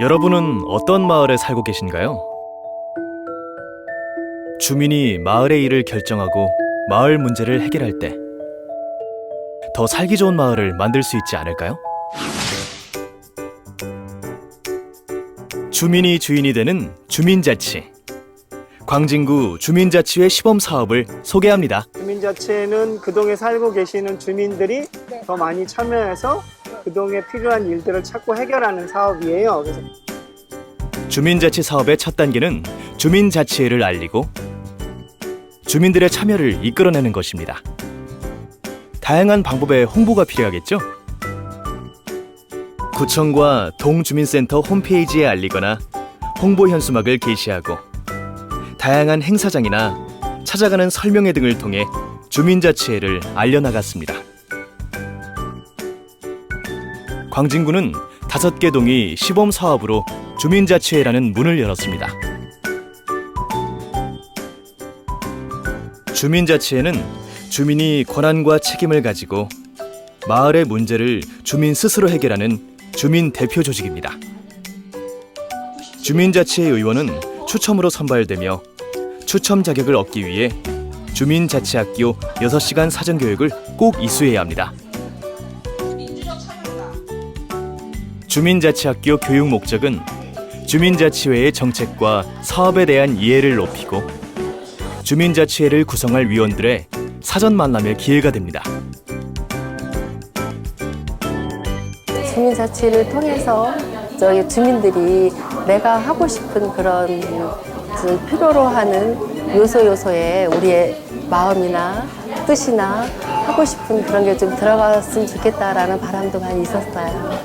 여러분은 어떤 마을에 살고 계신가요? 주민이 마을의 일을 결정하고 마을 문제를 해결할 때 더 살기 좋은 마을을 만들 수 있지 않을까요? 주민이 주인이 되는 주민자치. 광진구 주민자치회 시범 사업을 소개합니다. 주민자치회는 그동에 살고 계시는 주민들이 더 많이 참여해서 그동에 필요한 일들을 찾고 해결하는 사업이에요. 그래서 주민자치 사업의 첫 단계는 주민자치회를 알리고 주민들의 참여를 이끌어내는 것입니다. 다양한 방법의 홍보가 필요하겠죠? 구청과 동주민센터 홈페이지에 알리거나 홍보 현수막을 게시하고 다양한 행사장이나 찾아가는 설명회 등을 통해 주민자치회를 알려나갔습니다. 광진구는 다섯 개 동이 시범 사업으로 주민자치회라는 문을 열었습니다. 주민자치회는 주민이 권한과 책임을 가지고 마을의 문제를 주민 스스로 해결하는 주민 대표 조직입니다. 주민자치회 의원은 추첨으로 선발되며 추첨 자격을 얻기 위해 주민자치학교 6시간 사전교육을 꼭 이수해야 합니다. 주민자치학교 교육 목적은 주민자치회의 정책과 사업에 대한 이해를 높이고 주민자치회를 구성할 위원들의 사전 만남의 기회가 됩니다. 주민자치를 통해서 저희 주민들이 내가 하고 싶은 그런 좀 필요로 하는 요소 요소에 우리의 마음이나 뜻이나 하고 싶은 그런 게 좀 들어갔으면 좋겠다라는 바람도 많이 있었어요.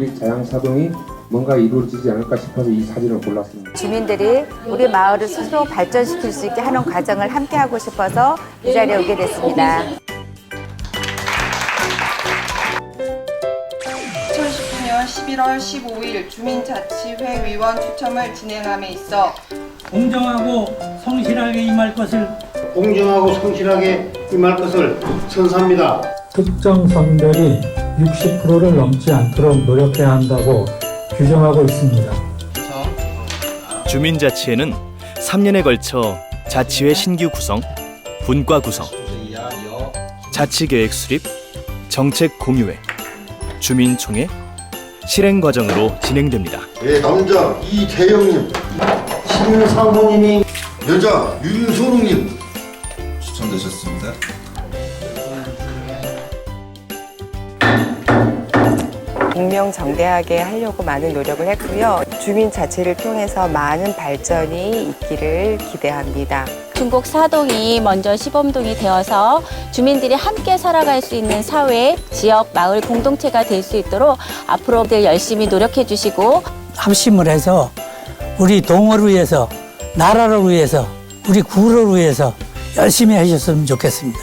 우리 자양사동이 뭔가 이루어지지 않을까 싶어서 이 사진을 골랐습니다. 주민들이 우리 마을을 스스로 발전시킬 수 있게 하는 과정을 함께 하고 싶어서 이 자리에 오게 됐습니다. 2019년 11월 15일 주민자치회 위원 추첨을 진행함에 있어 공정하고 성실하게 임할 것을 공정하고 성실하게 임할 것을 선사합니다. 특정 성별이 60%를 넘지 않도록 노력해야 한다고 규정하고 있습니다. 주민자치회는 3년에 걸쳐 자치회 신규 구성, 분과 구성, 자치계획 수립, 정책 공유회, 주민총회, 실행 과정으로 진행됩니다. 예, 남자 이태영님, 신상호님이 여자 윤소롱님 추천되셨습니다. 공명정대하게 하려고 많은 노력을 했고요. 주민 자체를 통해서 많은 발전이 있기를 기대합니다. 중국 사동이 먼저 시범동이 되어서 주민들이 함께 살아갈 수 있는 사회, 지역, 마을 공동체가 될 수 있도록 앞으로들 열심히 노력해 주시고 합심을 해서 우리 동을 위해서 나라를 위해서 우리 구를 위해서 열심히 하셨으면 좋겠습니다.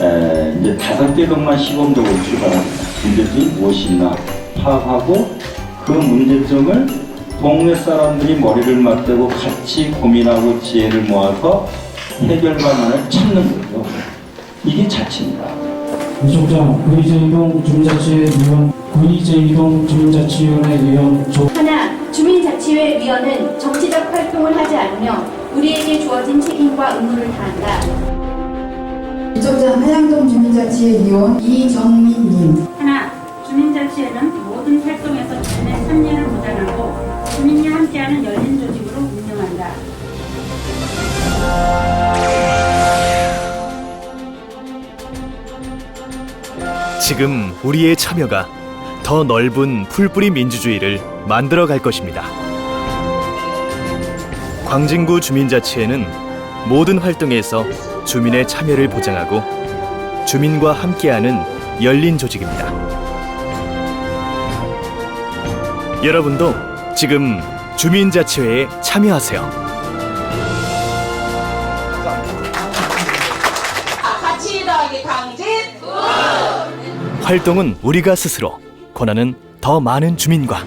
에, 이제 다섯 개 동만 시범적으로 출발합니다. 문제점이 무엇이나 파악하고 그 문제점을 동네 사람들이 머리를 맞대고 같이 고민하고 지혜를 모아서 해결 방안을 찾는 거죠. 이게 자치입니다. 이종장 구의제이동 주민자치회 위원 구의제이동 주민자치위원회 위원 조 하나, 주민자치회 위원은 정치적 활동을 하지 않으며 우리에게 주어진 책임과 의무를 다한다. 이쪽장 하양동 주민자치회 위원 이정민님 하나, 주민자치회는 모든 활동에서 주민의 참여를 보장하고 주민이 함께하는 열린 조직으로 운영한다. 지금 우리의 참여가 더 넓은 풀뿌리 민주주의를 만들어 갈 것입니다. 광진구 주민자치회는 모든 활동에서 주민의 참여를 보장하고 주민과 함께하는 열린 조직입니다. 여러분도 지금 주민자치회에 참여하세요. 활동은 우리가 스스로, 권한은 더 많은 주민과